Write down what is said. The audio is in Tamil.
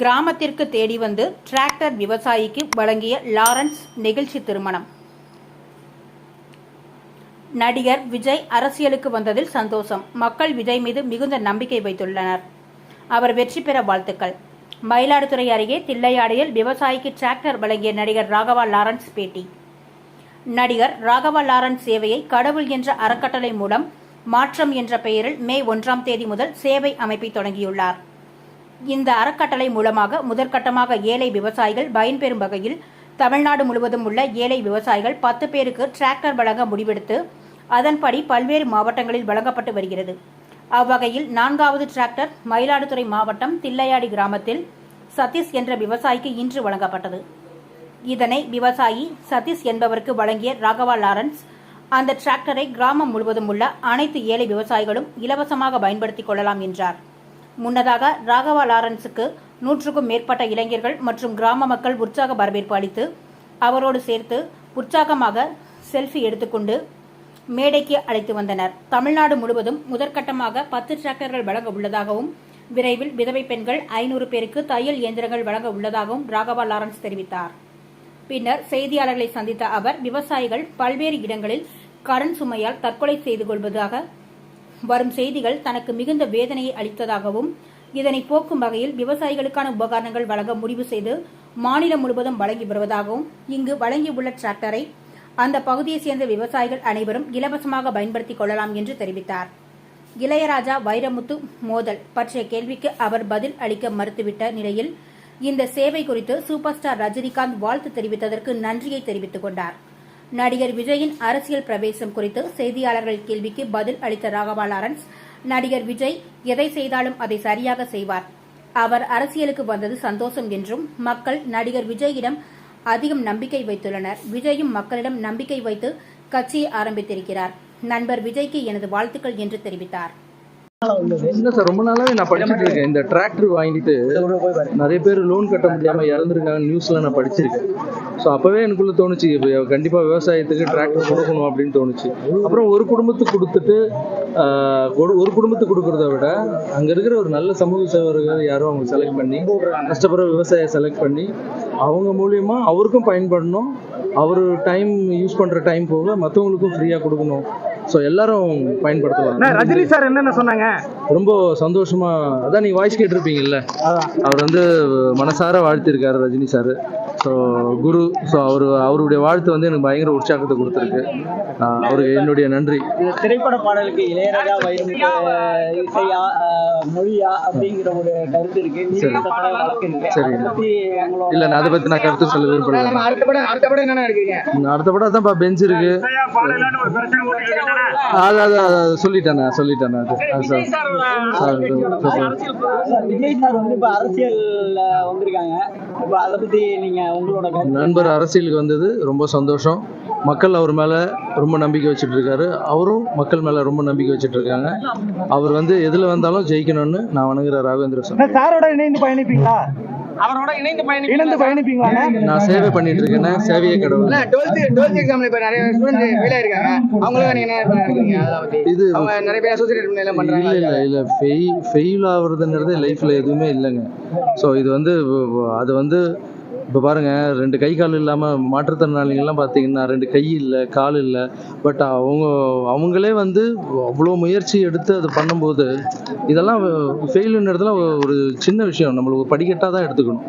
கிராமத்திற்கு தேடி வந்து டிராக்டர் விவசாயிக்கு வழங்கிய லாரன்ஸ் நெகிழ்ச்சி திருமணம். நடிகர் விஜய் அரசியலுக்கு வந்ததில் சந்தோஷம். மக்கள் விஜய் மீது மிகுந்த நம்பிக்கை வைத்துள்ளனர். அவர் வெற்றி பெற வாழ்த்துக்கள். மயிலாடுதுறை அருகே தில்லையாடியில் விவசாயிக்கு டிராக்டர் வழங்கிய நடிகர் ராகவா லாரன்ஸ் பேட்டி. நடிகர் ராகவா லாரன்ஸ் சேவையை கடவுள் என்ற அறக்கட்டளை மூலம் மாற்றம் என்ற பெயரில் மே ஒன்றாம் தேதி முதல் சேவை அமைப்பை தொடங்கியுள்ளார். இந்த அறக்கட்டளை மூலமாக முதற்கட்டமாக ஏழை விவசாயிகள் பயன்பெறும் வகையில் தமிழ்நாடு முழுவதும் உள்ள ஏழை விவசாயிகள் பத்து பேருக்கு டிராக்டர் வழங்க முடிவெடுத்து அதன்படி பல்வேறு மாவட்டங்களில் வழங்கப்பட்டு வருகிறது. அவ்வகையில் நான்காவது டிராக்டர் மயிலாடுதுறை மாவட்டம் தில்லையாடி கிராமத்தில் சதீஷ் என்ற விவசாயிக்கு இன்று வழங்கப்பட்டது. இதனை விவசாயி சதீஷ் என்பவருக்கு வழங்கிய ராகவா லாரன்ஸ் அந்த டிராக்டரை கிராமம் முழுவதும் உள்ள அனைத்து ஏழை விவசாயிகளும் இலவசமாக பயன்படுத்திக் கொள்ளலாம் என்றார். முன்னதாக ராகவா லாரன்ஸுக்கு நூற்றுக்கும் மேற்பட்ட இளைஞர்கள் மற்றும் கிராம மக்கள் உற்சாக வரவேற்பு அளித்து அவரோடு சேர்த்து உற்சாகமாக செல்ஃபி எடுத்துக்கொண்டு மேடைக்கு அழைத்து வந்தனர். தமிழ்நாடு முழுவதும் முதற்கட்டமாக பத்து டிராக்டர்கள் வழங்க உள்ளதாகவும் விரைவில் விதவை பெண்கள் ஐநூறு பேருக்கு தையல் இயந்திரங்கள் வழங்க உள்ளதாகவும் ராகவா லாரன்ஸ் தெரிவித்தார். பின்னர் செய்தியாளர்களை சந்தித்த அவர் விவசாயிகள் பல்வேறு இடங்களில் கடன் சுமையால் தற்கொலை செய்து கொள்வதாக வரும் செய்திகள் தனக்கு மிகுந்த வேதனையை அளித்ததாகவும் இதனை போக்கும் வகையில் விவசாயிகளுக்கான உபகரணங்கள் வழங்க முடிவு செய்து மாநிலம் முழுவதும் வழங்கி வருவதாகவும் இங்கு வழங்கியுள்ள டிராக்டரை அந்த பகுதியைச் சேர்ந்த விவசாயிகள் அனைவரும் இலவசமாக பயன்படுத்திக் கொள்ளலாம் என்று தெரிவித்தார். இளையராஜா வைரமுத்து மோதல் பற்றிய கேள்விக்கு அவர் பதில் அளிக்க மறுத்துவிட்ட நிலையில் இந்த சேவை குறித்து சூப்பர் ஸ்டார் ரஜினிகாந்த் வாழ்த்து தெரிவித்ததற்கு நன்றியை தெரிவித்துக் கொண்டார். நடிகர் விஜயின் அரசியல் பிரவேசம் குறித்து செய்தியாளர்கள் கேள்விக்கு பதில் அளித்த ராகவா லாரன்ஸ் நடிகர் விஜய் எதை செய்தாலும் அதை சரியாக செய்வார். அவர் அரசியலுக்கு வந்தது சந்தோஷம் என்றும் மக்கள் நடிகர் விஜயிடம் அதிகம் நம்பிக்கை வைத்துள்ளனர். விஜயும் மக்களிடம் நம்பிக்கை வைத்து கட்சியை ஆரம்பித்திருக்கிறார். நண்பர் விஜய்க்கு எனது வாழ்த்துக்கள் என்று தெரிவித்தார். என்ன சார் ரொம்ப நாளாவே நான் படிச்சுட்டு இருக்கேன். இந்த டிராக்டர் வாங்கிட்டு நிறைய பேர் லோன் கட்ட முடியாம இறந்துருக்காங்க நியூஸ்ல நான் படிச்சிருக்கேன். ஸோ அப்பவே எனக்குள்ள தோணுச்சு கண்டிப்பா விவசாயத்துக்கு டிராக்டர் கொடுக்கணும் அப்படின்னு தோணுச்சு. அப்புறம் ஒரு குடும்பத்துக்கு கொடுத்துட்டு ஆஹ், ஒரு- ஒரு குடும்பத்துக்கு கொடுக்கறத விட அங்க இருக்கிற ஒரு நல்ல சமூக சேவர்கள் யாரும் அவங்க செலக்ட் பண்ணி கஷ்டப்படுற விவசாய செலக்ட் பண்ணி அவங்க மூலியமா அவருக்கும் பயன்படணும். அவர் டைம் யூஸ் பண்ற டைம் போக மற்றவங்களுக்கும் ஃப்ரீயா கொடுக்கணும். ஸோ எல்லாரும் பயன்படுத்தலாம். அண்ணா, ரஜினி சார் என்னென்ன சொன்னாங்க? ரொம்ப சந்தோஷமா அதான் நீங்க வாய்ஸ் கேட்டிருப்பீங்கல்ல? அவர் வந்து மனசார வாழ்த்திருக்காரு Rajini sir. So guru so அவர் அவருடைய வாழ்த்து வந்து எனக்கு பயங்கர உற்சாகத்தை கொடுத்துருக்கு. அவருக்கு என்னுடைய நன்றி. இந்த திரைப்பட பாடலுக்கு இளையராஜா இசையா மொழியா அப்படிங்கிற ஒரு கருத்து இருக்கு. சரி. பத்தி இல்லை நான் அதை பற்றி நான் கருத்து சொல்ல விரும்பல. அடுத்த படம் அடுத்த படம் என்னென்ன எடுக்கிறீங்க? அடுத்த படம் தான் பெஞ்ச் இருக்கு. அது அது அது சொல்லிட்டேன் சார் சார். சார் நண்பர் அரசியலுக்கு வந்தது ரொம்ப சந்தோஷம். மக்கள் அவர் மேலே ரொம்ப நம்பிக்கை வச்சுட்டு இருக்காரு. அவரும் மக்கள் மேலே ரொம்ப நம்பிக்கை வச்சுட்டு இருக்காங்க. அவர் வந்து எதில் வந்தாலும் ஜெயிக்கணும்னு நான் வணங்குற ராகவேந்திர அண்ணா, சாரோட இணைந்து பயணிப்பீங்களா? அவரோட இணைந்து பயணி இணைந்து பயணிப்பீங்களா? நான் சேவை பண்ணிட்டு இருக்கேன்னா சேவையே கடவுள். டுவெல்த் டுவெல்த் எக்ஸாம்ல இப்ப நிறைய ஸ்டூடெண்ட் ஃபெயில் ஆயிருக்காங்க. அவங்களுக்கு நீங்க என்ன பத்தி இது அவங்க நிறைய பேர் அசோசியேட் எல்லாம் இல்லை பண்றாங்க இல்லை. இல்லை ஃபெயில் ஃபெயில் ஆகுறதுங்கிறது லைஃப்பில் எதுவுமே இல்லைங்க. ஸோ இது வந்து அது வந்து இப்போ பாருங்கள் ரெண்டு கை கால் இல்லாமல் மாற்றுத்திறனாளிகள்லாம் பார்த்தீங்கன்னா ரெண்டு கை இல்லை கால் இல்லை பட் அவங்க அவங்களே வந்து அவ்வளோ முயற்சி எடுத்து அது பண்ணும்போது இதெல்லாம் ஃபெயிலுன்றதுலாம் ஒரு சின்ன விஷயம் நம்மளுக்கு படிக்கட்டாக தான் எடுத்துக்கணும்.